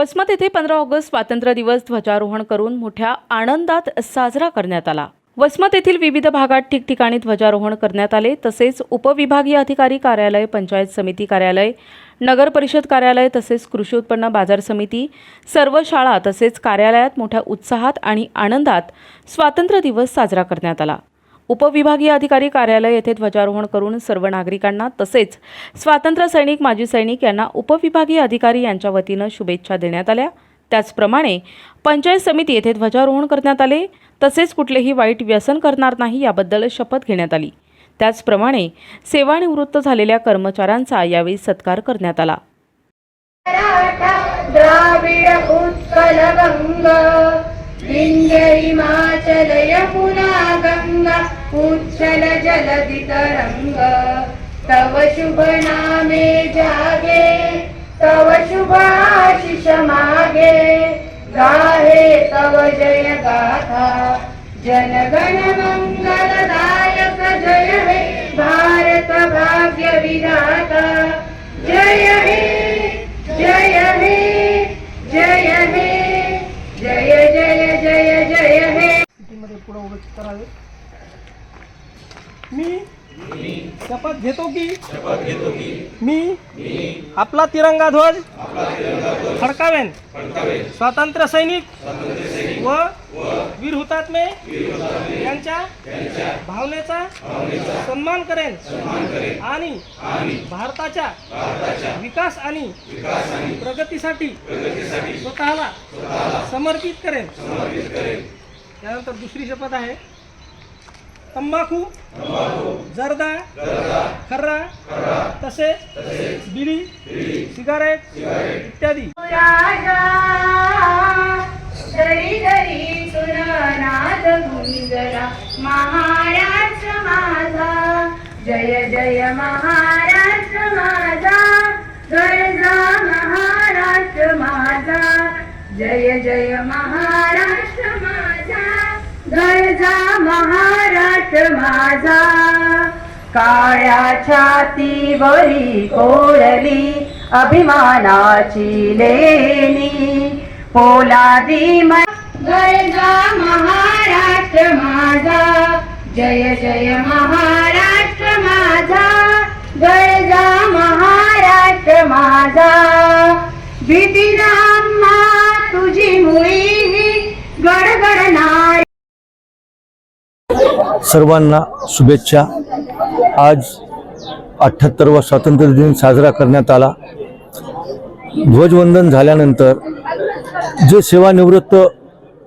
वसमत येथे पंधरा ऑगस्ट स्वातंत्र्य दिवस ध्वजारोहण करून मोठ्या आनंदात साजरा करण्यात आला. वसमत येथील विविध भागात ठिकठिकाणी ध्वजारोहण करण्यात आले. तसेच उपविभागीय अधिकारी कार्यालय पंचायत समिती कार्यालय नगर परिषद कार्यालय तसेच कृषी उत्पन्न बाजार समिती सर्व शाळा तसेच कार्यालयात मोठ्या उत्साहात आणि आनंदात स्वातंत्र्य दिवस साजरा करण्यात आला. उपविभागीय अधिकारी कार्यालय येथे ध्वजारोहण करून सर्व नागरिकांना तसेच स्वातंत्र्य सैनिक माजी सैनिक यांना उपविभागीय अधिकारी यांच्या वतीनं शुभेच्छा देण्यात आल्या. त्याचप्रमाणे पंचायत समिती येथे ध्वजारोहण करण्यात आले. तसेच कुठलेही वाईट व्यसन करणार नाही याबद्दल शपथ घेण्यात आली. त्याचप्रमाणे सेवानिवृत्त झालेल्या कर्मचाऱ्यांचा यावेळी सत्कार करण्यात आला. मराठा विंध्य हिमाचल उच्छल तव शुभ नामे जागे तव शुभ आशिष मागे। गाहे तव जय गाथा जनगण मङ्गलदायक जय हे भारत भाग्य विधाता। जय हे जय हे जय हे जय जय जय जय हे। पुढे उभे करावे. मी शपथ घेतो की मी आपला तिरंगा ध्वज फडकावेन. स्वातंत्र्य सैनिक व वीर हुतात्मे यांच्या भावनेचा सन्मान करेन. आणि भारताच्या विकास आणि प्रगतीसाठी स्वतःला समर्पित करेन. त्यानंतर दुसरी शपथ आहे. तंबाखू जर्दा खर्रा तसेच बिडी सिगारेट इत्यादी. राजा महाराष्ट्र माझा जय जय महाराष्ट्र माझा गरजा महाराष्ट्र माझा जय जय महाराष्ट्र माझा. गरजा महाराष्ट्र माझा. काळ्या छातीवरी कोळली अभिमानाची लेणी. पोलादी म- गरजा महाराष्ट्र माझा. जय जय महाराष्ट्र माझा. गरजा महाराष्ट्र माझा. भीतीराम्मा तुझी मुळी ना सर्वांना शुभेच्छा. आज अठ्ठ्याहत्तरवा स्वातंत्र्य दिन साजरा करण्यात आला. ध्वजवंदन झाल्यानंतर जे सेवानिवृत्त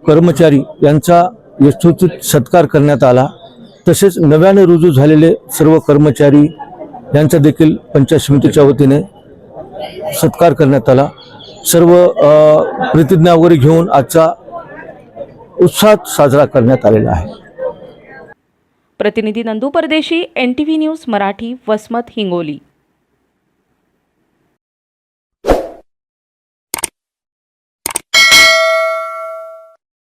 कर्मचारी यांचा यथोचित सत्कार करण्यात आला तसेच नव्याने रुजू झालेले सर्व कर्मचारी यांचा देखील पंचायत समितीच्या वतीने सत्कार करण्यात आला. सर्व प्रतिज्ञा वगैरे घेऊन आजचा उत्साहात साजरा करण्यात आलेला आहे. प्रतिनिधी Nandu Pardeshi N T V news Marathi Vasmat Hingoli.